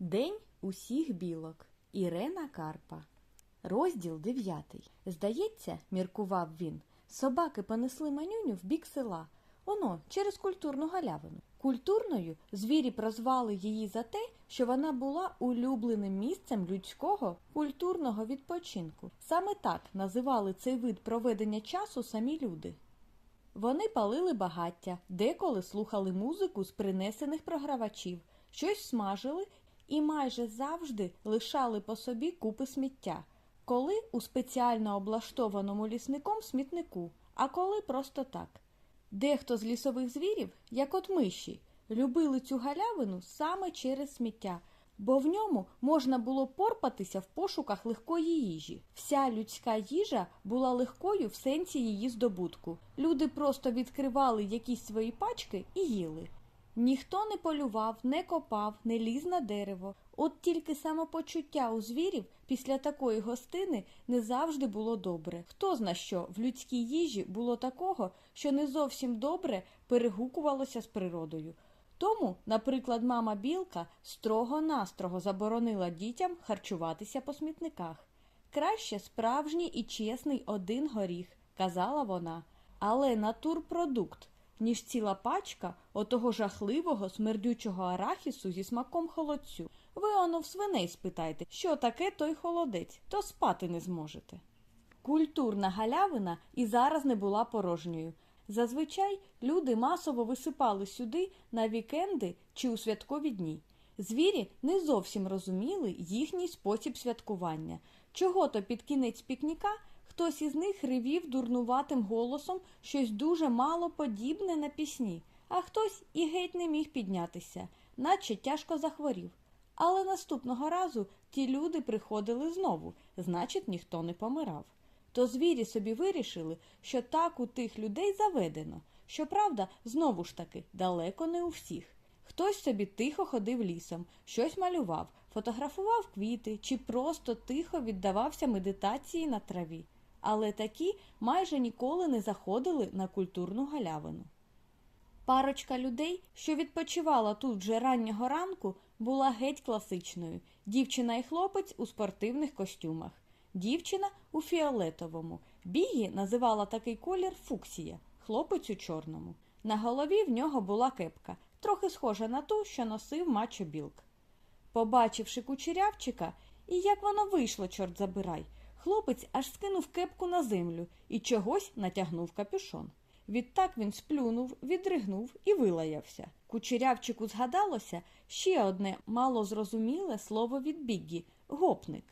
День усіх білок. Ірена Карпа. Розділ дев'ятий. Здається, міркував він, собаки понесли манюню в бік села. Оно, через культурну галявину. Культурною звірі прозвали її за те, що вона була улюбленим місцем людського культурного відпочинку. Саме так називали цей вид проведення часу самі люди. Вони палили багаття, деколи слухали музику з принесених програвачів, щось смажили і майже завжди лишали по собі купи сміття, коли у спеціально облаштованому лісником смітнику, а коли просто так. Дехто з лісових звірів, як от миші, любили цю галявину саме через сміття, бо в ньому можна було порпатися в пошуках легкої їжі. Вся людська їжа була легкою в сенсі її здобутку. Люди просто відкривали якісь свої пачки і їли. Ніхто не полював, не копав, не ліз на дерево. От тільки самопочуття у звірів після такої гостини не завжди було добре. Хто зна що в людській їжі було такого, що не зовсім добре перегукувалося з природою. Тому, наприклад, мама білка строго-настрого заборонила дітям харчуватися по смітниках. Краще справжній і чесний один горіх, казала вона, але натурпродукт, ніж ціла пачка отого жахливого смердючого арахісу зі смаком холодцю. Ви оно в свиней спитайте, що таке той холодець, то спати не зможете. Культурна галявина і зараз не була порожньою. Зазвичай люди масово висипали сюди на вікенди чи у святкові дні. Звірі не зовсім розуміли їхній спосіб святкування. Чого то під кінець пікніка хтось із них ревів дурнуватим голосом щось дуже мало подібне на пісні, а хтось і геть не міг піднятися, наче тяжко захворів. Але наступного разу ті люди приходили знову, значить, ніхто не помирав. То звірі собі вирішили, що так у тих людей заведено. Щоправда, знову ж таки, далеко не у всіх. Хтось собі тихо ходив лісом, щось малював, фотографував квіти чи просто тихо віддавався медитації на траві. Але такі майже ніколи не заходили на культурну галявину. Парочка людей, що відпочивала тут вже раннього ранку, була геть класичною дівчина і хлопець у спортивних костюмах. Дівчина у фіолетовому. Бігі називала такий колір фуксія, хлопець у чорному. На голові в нього була кепка, трохи схожа на ту, що носив мачо білк. Побачивши кучерявчика, і як воно вийшло, чорт забирай, хлопець аж скинув кепку на землю і чогось натягнув капюшон. Відтак він сплюнув, відригнув і вилаявся. Кучерявчику згадалося ще одне малозрозуміле слово від Біггі гопник.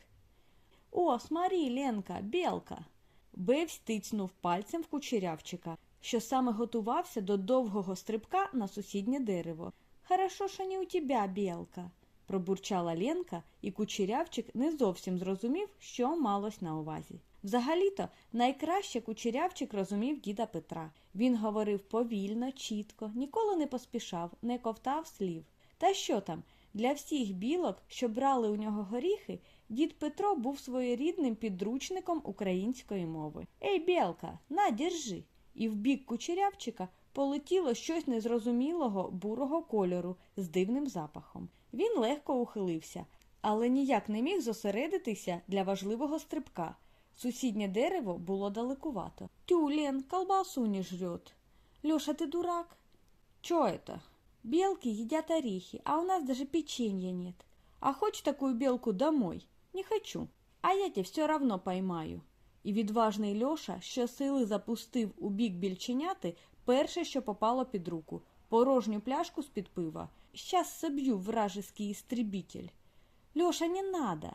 О, смарі, Ленка, білка. Бевсь тицнув пальцем в кучерявчика, що саме готувався до довгого стрибка на сусіднє дерево. Хорошо, що не у тебе, білка, пробурчала Ленка, і кучерявчик не зовсім зрозумів, що малось на увазі. Взагалі-то найкраще кучерявчик розумів діда Петра. Він говорив повільно, чітко, ніколи не поспішав, не ковтав слів. Та що там? Для всіх білок, що брали у нього горіхи, дід Петро був своєрідним підручником української мови. Ей, білка, на, держи! І в бік кучерявчика полетіло щось незрозумілого бурого кольору з дивним запахом. Він легко ухилився, але ніяк не міг зосередитися для важливого стрибка. Сусіднє дерево було далекувато. Тю, Лен, колбасу не жрет. Леша, ты дурак? Чё это? Белки едят орехи, а у нас даже печенья нет. А хочешь такую белку домой? Не хочу. А я тебе все равно поймаю. І відважний Льоша щосили запустив у бік більченяти перше, що попало під руку, порожню пляшку з-під пива. Щас соб'ю вражеский істребітель. Льоша, не надо.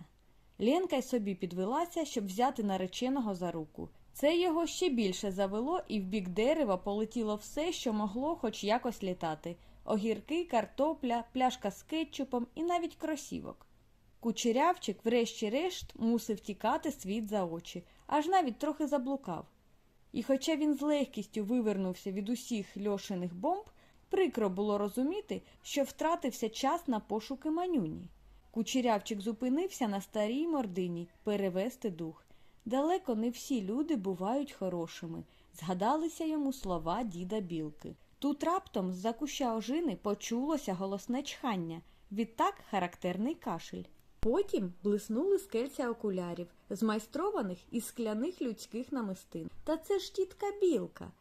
Ленка й собі підвелася, щоб взяти нареченого за руку. Це його ще більше завело, і в бік дерева полетіло все, що могло хоч якось літати огірки, картопля, пляшка з кетчупом і навіть кросівок. Кучерявчик, врешті-решт, мусив тікати світ за очі, аж навіть трохи заблукав. І хоча він з легкістю вивернувся від усіх льошиних бомб, прикро було розуміти, що втратився час на пошуки манюні. Кучерявчик зупинився на старій мордині перевести дух. Далеко не всі люди бувають хорошими. Згадалися йому слова діда білки. Тут раптом з-за куща ожини почулося голосне чхання. Відтак характерний кашель. Потім блиснули скельця окулярів, змайстрованих із скляних людських намистин. Та це ж тітка білка.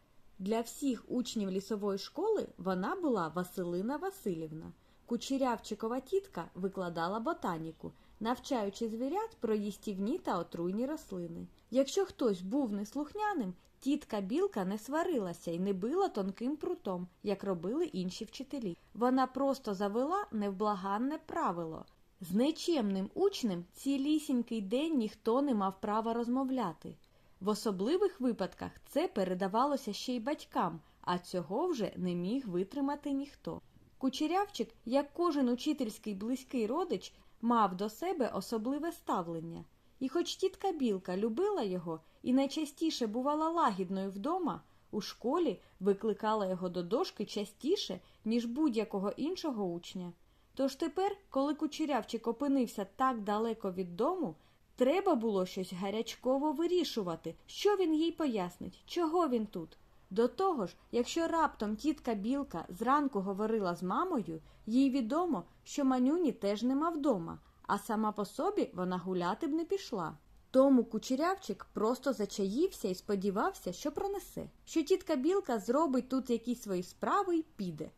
Для всіх учнів лісової школи вона була Василина Васильівна. Кучерявчикова тітка викладала ботаніку, навчаючи звірят про їстівні та отруйні рослини. Якщо хтось був неслухняним, тітка білка не сварилася і не била тонким прутом, як робили інші вчителі. Вона просто завела невблаганне правило. З нечемним учнем цілісінький день ніхто не мав права розмовляти. В особливих випадках це передавалося ще й батькам, а цього вже не міг витримати ніхто. Кучерявчик, як кожен учительський близький родич, мав до себе особливе ставлення. І хоч тітка Білка любила його і найчастіше бувала лагідною вдома, у школі викликала його до дошки частіше, ніж будь-якого іншого учня. Тож тепер, коли кучерявчик опинився так далеко від дому, треба було щось гарячково вирішувати, що він їй пояснить, чого він тут. До того ж, якщо раптом тітка Білка зранку говорила з мамою, їй відомо, що манюні теж нема вдома, а сама по собі вона гуляти б не пішла. Тому кучерявчик просто зачаївся і сподівався, що пронесе, що тітка Білка зробить тут якісь свої справи і піде.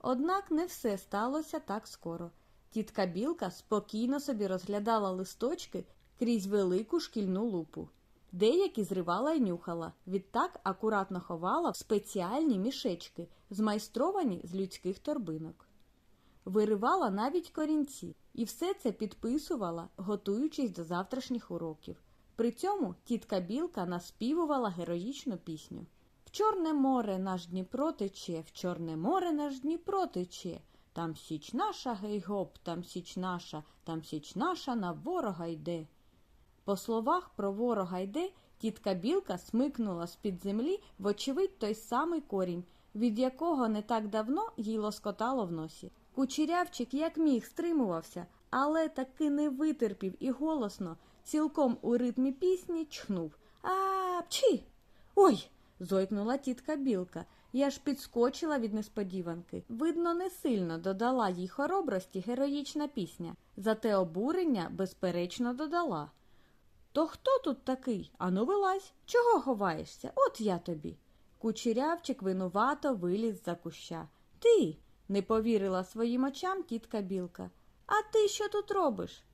Однак не все сталося так скоро. Тітка Білка спокійно собі розглядала листочки крізь велику шкільну лупу. Деякі зривала й нюхала, відтак акуратно ховала в спеціальні мішечки, змайстровані з людських торбинок. Виривала навіть корінці, і все це підписувала, готуючись до завтрашніх уроків. При цьому тітка Білка наспівувала героїчну пісню. В Чорне море наш Дніпро тече, в Чорне море наш Дніпро тече. Там січ наша, гей-гоп, там січ наша, там січ наша на ворога йде. По словах про ворога йде, тітка Білка смикнула з-під землі, вочевидь, той самий корінь, від якого не так давно їй лоскотало в носі. Кучерявчик як міг стримувався, але таки не витерпів і голосно, цілком у ритмі пісні чхнув. А пчі! Ой! зойкнула тітка Білка. Я ж підскочила від несподіванки. Видно, не сильно додала їй хоробрості героїчна пісня, зате обурення, безперечно, додала. То хто тут такий? Ану вилазь. Чого ховаєшся? От я тобі. Кучерявчик винувато виліз за куща. Ти. не повірила своїм очам тітка Білка. А ти що тут робиш?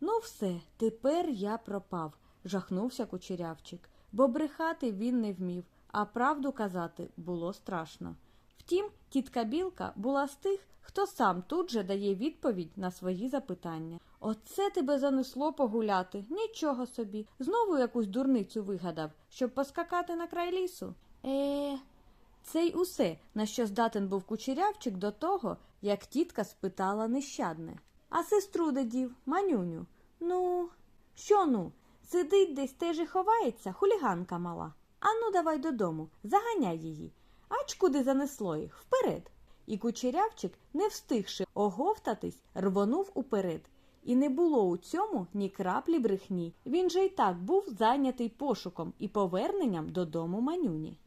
Ну, все, тепер я пропав, жахнувся кучерявчик, бо брехати він не вмів, а правду казати було страшно. Втім, тітка Білка була з тих, хто сам тут же дає відповідь на свої запитання. Оце тебе занесло погуляти, нічого собі. Знову якусь дурницю вигадав, щоб поскакати на край лісу. Е, це й усе, на що здатен був кучерявчик до того, як тітка спитала нещадне. А сестру де дів, манюню? Ну, що ну? Сидить десь теж і ховається, хуліганка мала. Ану, давай додому, заганяй її. Ач куди занесло їх, вперед. І кучерявчик, не встигши оговтатись, рвонув уперед. І не було у цьому ні краплі брехні. Він же й так був зайнятий пошуком і поверненням додому манюні.